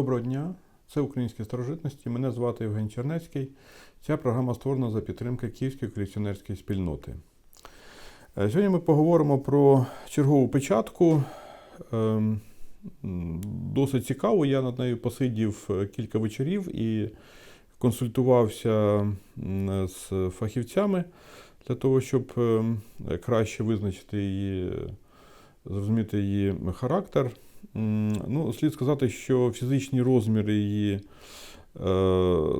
Доброго дня, це Українські старожитності. Мене звати Євген Чернецький. Ця програма створена за підтримки Київської колекціонерської спільноти. Е, Сьогодні ми поговоримо про чергову печатку. Ем, Досить цікаво. Я над нею посидів е, кілька вечорів і консультувався з фахівцями для того, щоб ем, краще визначити її, зрозуміти її характер. Ну, слід сказати, що фізичні розміри її е,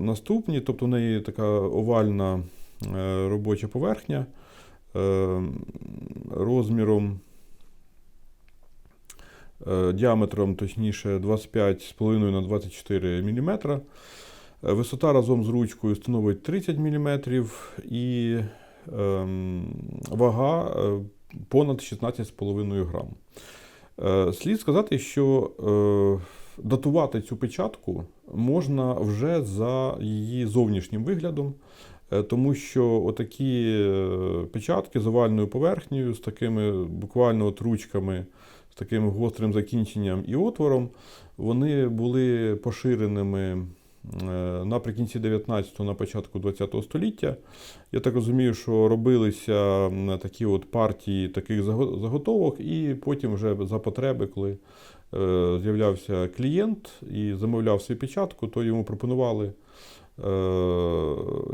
наступні, тобто в неї така овальна е, робоча поверхня е, розміром, діаметром, точніше, 25,5 на 24 мм. Висота разом з ручкою становить 30 мм і ем, вага понад 16,5 грам. Е, Слід сказати, що е, датувати цю печатку можна вже за її зовнішнім виглядом, е, тому що отакі печатки з овальною поверхнею, з такими буквально от ручками, з таким гострим закінченням і отвором, вони були поширеними наприкінці 19-го, на початку 20-го століття. Я так розумію, що робилися такі от партії таких заготовок, і потім вже за потреби, коли е, з'являвся клієнт і замовляв свою печатку, то йому пропонували е,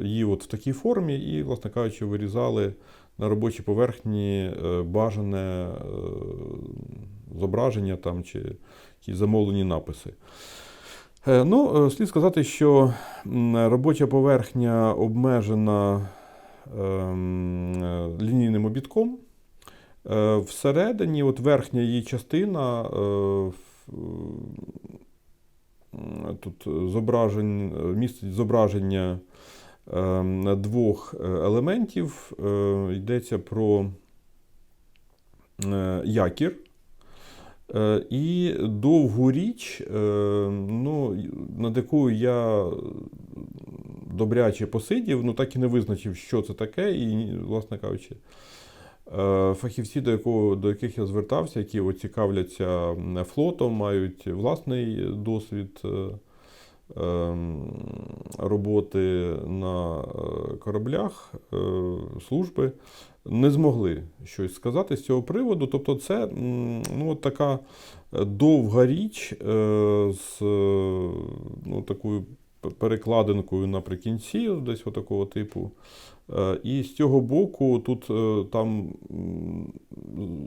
її от в такій формі і, власне кажучи, вирізали на робочій поверхні е, бажане е, зображення там, чи замовлені написи. Е, Ну, е, слід сказати, що робоча поверхня обмежена ем, е, лінійним обідком. Всередині, от верхня її частина, тут зображень, містить зображення ем, двох елементів. Йдеться про якір. Е, І довгу річ, е, ну, над якою я добряче посидів, ну так і не визначив, що це таке, і, власне кажучи, е, фахівці, до, якого, до яких я звертався, які цікавляться флотом, мають власний досвід роботи на е, кораблях, е, служби, не змогли щось сказати з цього приводу. Тобто, це ну, така довга річ е, з ну, такою перекладинкою наприкінці, десь такого типу. І з цього боку, тут там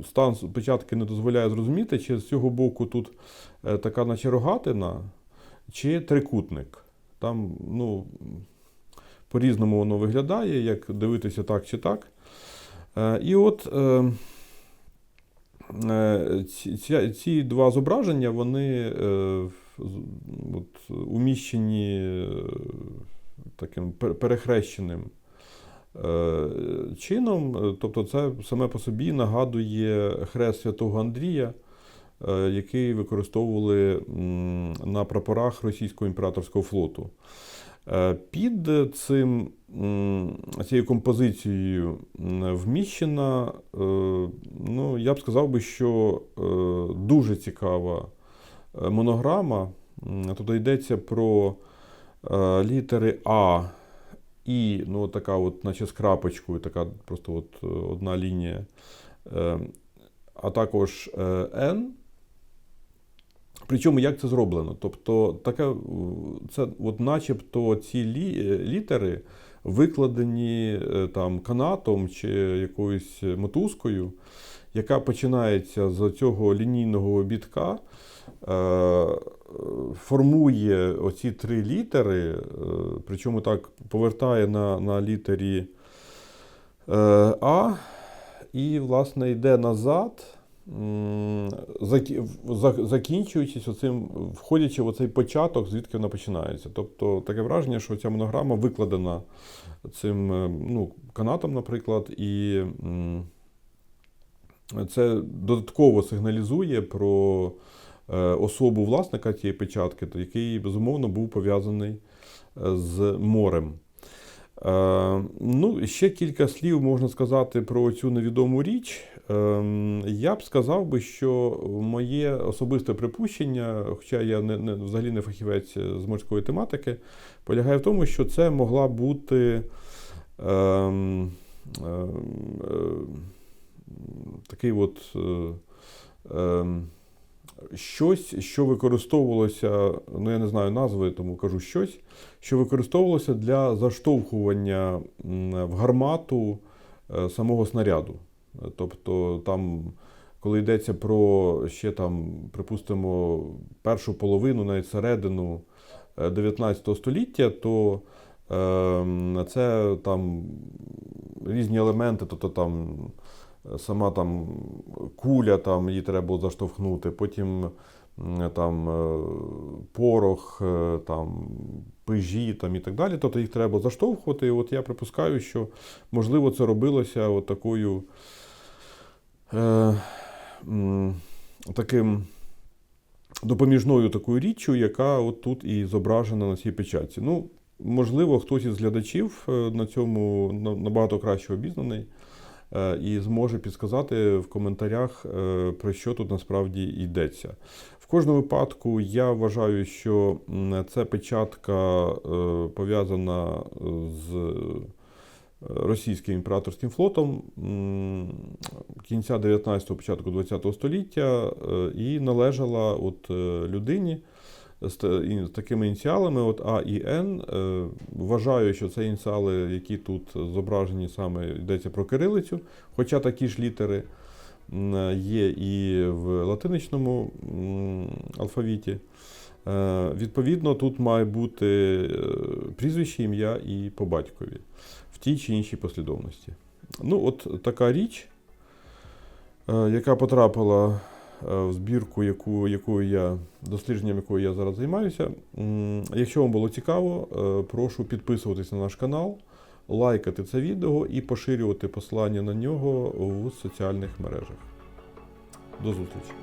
стан печатки не дозволяє зрозуміти, чи з цього боку тут така наче рогатина, чи трикутник. Там, ну, по-різному воно виглядає, як дивитися так чи так. Е, І от е, е, ці, ці, два зображення, вони от, уміщені таким перехрещеним чином. Тобто, це саме по собі нагадує хрест святого Андрія, який використовували на прапорах російського імператорського флоту. Е, Під цим, цією композицією вміщена, е, ну, я б сказав би, що е, дуже цікава е, монограма. Тут йдеться про е, літери А, І, ну, така, от, наче з крапочкою, така просто от е, одна лінія, е, а також е, Н. Причому як це зроблено? Тобто, таке, е, це от начебто ці лі, е, літери викладені е, там канатом чи якоюсь мотузкою, яка починається з цього лінійного обідка, формує оці три літери, причому так повертає на, на літері А, і, власне, йде назад, закінчуючись оцим, входячи в оцей початок, звідки вона починається. Тобто таке враження, що ця монограма викладена цим е, ну, канатом, наприклад, і це додатково сигналізує про е, особу власника цієї печатки, який, безумовно, був пов'язаний е, з морем. Е, ну, ще кілька слів можна сказати про цю невідому річ. Е, я б сказав би, що моє особисте припущення, хоча я не, не, взагалі не фахівець з морської тематики, полягає в тому, що це могла бути. Е, е, е, такий от е, е, щось, що використовувалося, ну я не знаю назви, тому кажу щось, що використовувалося для заштовхування в гармату е, самого снаряду. Е, Тобто там, коли йдеться про ще там, припустимо, першу половину, навіть середину е, 19 століття, то е, це там різні елементи, тобто там сама там куля, там її треба було заштовхнути, потім там е, порох, е, там пижі там, і так далі. Тобто їх треба заштовхувати. І от я припускаю, що можливо це робилося от такою е, таким допоміжною такою річчю, яка от тут і зображена на цій печатці. Ну, можливо, хтось із глядачів е, на цьому набагато краще обізнаний і зможе підсказати в коментарях, е, про що тут насправді йдеться. В кожному випадку я вважаю, що ця печатка е, пов'язана з е, російським імператорським флотом кінця 19-го, початку 20-го століття е, і належала от е, людині з такими ініціалами, от А і Н. Е, Вважаю, що це ініціали, які тут зображені саме йдеться про кирилицю, хоча такі ж літери є і в латиничному алфавіті. Е, Відповідно, тут має бути е, прізвище, ім'я і по батькові в тій чи іншій послідовності. Ну, от така річ, яка потрапила в збірку, яку, якою я, дослідженням якої я зараз займаюся. Якщо вам було цікаво, е, прошу підписуватись на наш канал, лайкати це відео і поширювати послання на нього в соціальних мережах. До зустрічі!